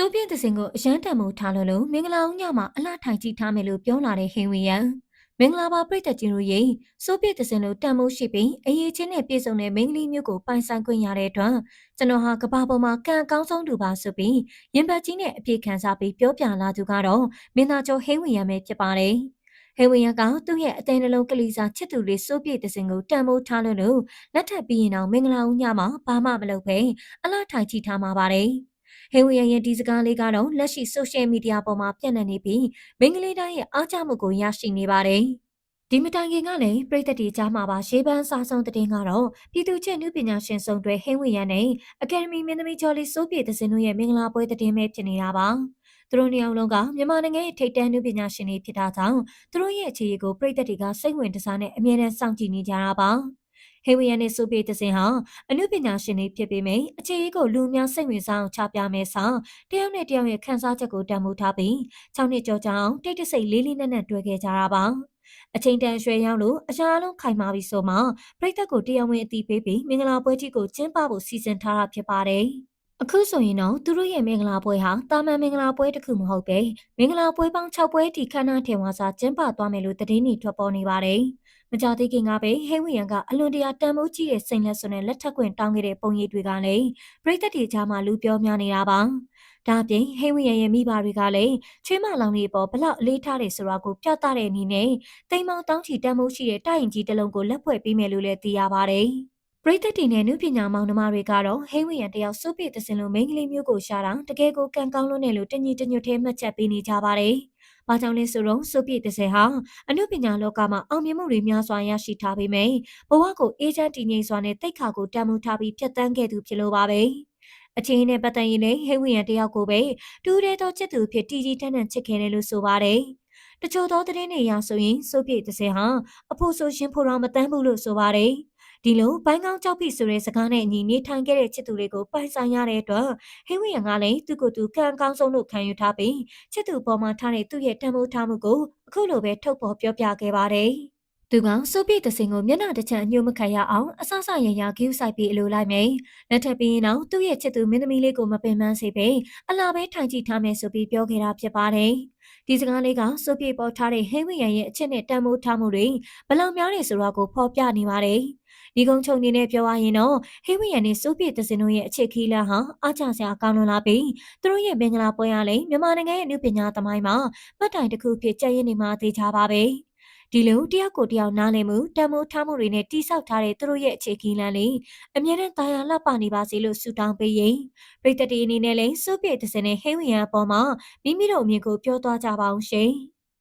စိုးပြည့်သစင်ကိုအရန်တံမိုးထားလို့လို့မင်္ဂလာဦးညမှာအလှထိုင်ကြည့်ထားမယ်လို့ပြောလာတဲ့ဟင်းဝီယံမင်္ဂလာပါပြည်သက်ကြီးတို့ရေစိုးပြည့်သစင်တို့တံမိုးရှိပြီးအရေးချင်းနဲ့ပြည့်စုံတဲ့မင်္ဂလိမျိုးကိုပိုင်ဆိုင်ခွင့်ရတဲ့အတွက်ကျွန်တော်ဟာကဘာပေါ်မှာကံအကောင်းဆုံးသူပါဆိုပြီးရင်ပတ်ကြီးနဲ့အပြည့်ခံစားပြီးပြောပြလာသူကတော့မင်းသားကျော်ဟင်းဝီယံပဲဖြစ်ပါတယ်ဟေဝီယံကသူ့ရဲ့အသေးနှလုံးကလေးစားချစ်သူလေးစိုးပြည့်တဲ့စင်ကိုတန်မိုးထားလို့လို့လက်ထပ်ပြီးရင်တော့မင်္ဂလာဦးညမှာဘာမှမလုပ်ပဲအလားထိုင်ကြည့်ထားမှာပါတယ် ဟေဝီယံရဲ့ဒီစကားလေးကတော့လက်ရှိ social media ပေါ်မှာပြန့်နှံ့နေပြီးမင်္ဂလေးတိုင်းရဲ့အားကျမှုကိုရရှိနေပါတယ်ဒီမတိုင်ခင်ကလည်းပြည်သက်တီကြားမှာပါရှေးပန်းစားဆုံးတဲ့တင်ကတော့ပြည်သူ့ချက်နုပညာရှင်စုံတွဲဟင်းဝီရန်နဲ့အကယ်ဒမီမင်းသမီးကျော်လေးစိုးပြေသစင်တို့ရဲ့မင်္ဂလာပွဲတဲ့တင်ပဲဖြစ်နေတာပါသူတို့နှစ်ယောက်လုံးကမြန်မာနိုင်ငံရဲ့ထိပ်တန်းနုပညာရှင်တွေဖြစ်တာကြောင့်သူတို့ရဲ့အခြေအနေကိုပြည်သက်တီကစိတ်ဝင်စားနဲ့အမြဲတမ်းစောင့်ကြည့်နေကြတာပါ ဟေဝီယန်နဲ့ဆိုပေတစင်ဟာအနုပညာရှင်တွေဖြစ်ပေမယ့်အခြေအကိုလူများစိတ်ဝင်စားအောင်ချပြမယ်ဆောင်တယောက်နဲ့တယောက်ရဲ့ခန်းစားချက်ကိုတန်ဖိုးထားပြီး၆နှစ်ကျော်ကြာအောင်တိတ်တဆိတ်လေးလေးနက်နက်တွေ့ခဲ့ကြတာပါအချိန်တန်ရွှဲရောက်လို့အရာလုံးခိုင်မာပြီဆိုမှပြိသက်ကိုတရားဝင်အသိပေးပြီးမင်္ဂလာပွဲကြီးကိုကျင်းပဖို့စီစဉ်ထားတာဖြစ်ပါတယ် အခုဆိုရင်တော့သူတို့ရဲ့မင်္ဂလာပွဲဟာတာမန်မင်္ဂလာပွဲတစ်ခုမဟုတ်ပဲမင်္ဂလာပွဲပေါင်း6ပွဲထိခမ်းနားထင်ဝါစာကျင်းပသွားမယ်လို့သတင်းတွေထွက်ပေါ်နေပါတယ်။မကြသေးခင်ကပဲဟဲဝီယန်ကအလွန်တရာတန်မိုးကြီးတဲ့စိန်လက်စွန်းနဲ့လက်ထက်ခွင့်တောင်းခဲ့တဲ့ပုံရိပ်တွေကလည်းပြည်သက်တွေကြားမှာလူပြောများနေတာပါဒါအပြင်ဟိဝီယန်ရဲ့မိဘတွေကလည်းချွေးမလောင်လေးပေါ်ဘလောက်အလေးထားတယ်ဆိုတာကိုပြသတဲ့အနေနဲ့တိမ်မောင်တောင်းချီတန်မိုးရှိတဲ့တိုက်ရင်ကြီးတစ်လုံးကိုလက်ဖွဲ့ပေးမယ်လို့လည်းသိရပါတယ် ပရိသတ်တွေနဲ့နုပညာမောင်နှမတွေကတော့ဟိဝီယန်တယောက်စုပ်ပြည့်သစင်လိုမိန်းကလေးမျိုးကိုရှာတာတကယ်ကိုကံကောင်းလို့နဲ့လို့တညီတညွတ်သေးမှတ်ချက်ပေးနေကြပါတယ်။။ဘာကြောင့်လဲဆိုတော့စုပြည့်30ဟာအနုပညာလောကမှာအောင်မြင်မှုတွေများစွာရရှိထားပေမယ့်ဘဝကိုအေးချမ်းတည်ငြိမ်စွာနဲ့တိတ်ခါကိုတန်ဖိုးထားပြီးဖြတ်တန်းခဲ့သူဖြစ်လို့ပါပဲ။အချင်းနဲ့ပတ်သက်ရင်လည်းဟိဝီယန်တယောက်ကိုပဲတူးတဲ့သောချစ်သူဖြစ်တီတီတန်းတန်းချစ်ခဲ့တယ်လို့ဆိုပါတယ်။တချို့သောသတင်းတွေအရဆိုရင်စိုးပြည့်30ဟာအဖို့ဆိုရှင်ဖို့တော်မတန်းဘူးလို့ဆိုပါတယ်။ ဒီလိုဘိုင်းကောင်းကြောက်ပြီဆိုတဲ့စကားနဲ့အညီနေထိုင်ခဲ့တဲ့ချစ်သူတွေကိုပိုင်ဆိုင်ရတဲ့အတွက်ဟင်းဝီယံကလည်းသူ့ကိုယ်သူကံကောင်းဆုံးလို့ခံယူထားပြီးချစ်သူပေါ်မှာထားတဲ့သူ့ရဲ့တန်ဖိုးထားမှုကိုအခုလိုပဲထုတ်ဖော်ပြောပြခဲ့ပါတယ်။သူကစိုးပြည့်တစင်ကိုမျက်နှာတစ်ချမ်းအညှို့မခံရအောင်အဆဆရရဂိူးဆိုင်ပြီးအလိုလိုက်မယ်။လက်ထပ်ပြီးရင်တော့သူ့ရဲ့ချစ်သူမင်းသမီးလေးကိုမပင်ပန်းစေပဲအလားပဲထိုင်ကြည့်ထားမယ်ဆိုပြီးပြောခဲ့တာဖြစ်ပါတယ်။ ဒီစကားလေးကစိုးပြည့်ပေါ်ထားတဲ့ဟင်းဝီယံရဲ့အချစ်နဲ့တန်ဖိုးထားမှုတွေဘလောက်များနေဆိုတာကိုဖော်ပြနေပါတယ်။ဒီကုန်းချုံနေနဲ့ပြောရရင်တော့ဟေးဝီယန်နဲ့စိုးပြည့်တစင်တို့ရဲ့အခြေခီးလာဟာအားချစရာကောင်းလွန်လာပြီးသူတို့ရဲ့မင်္ဂလာပွဲရလည်းမြန်မာနိုင်ငံရဲ့လူပညာသမိုင်းမှာမှတ်တိုင်တစ်ခုဖြစ်ကျရင်နေမှာသိကြပါပဲ ဒီလိုတယောက်ကိုတယောက်နားလည်မှုတန်မိုးထားမှုတွေနဲ့တိဆောက်ထားတဲ့သူတို့ရဲ့အခြေခံလမ်းလေးအမြဲတမ်းတာယာလှပနေပါစေလို့ဆုတောင်းပေးရင်ပြည်သက်တီအနေနဲ့လည်းစိုးပြေတဲ့စနေဟိဝီယံအပေါ်မှာမိမိတို့အမြင်ကိုပြောသွားကြပါအောင်ရှင်။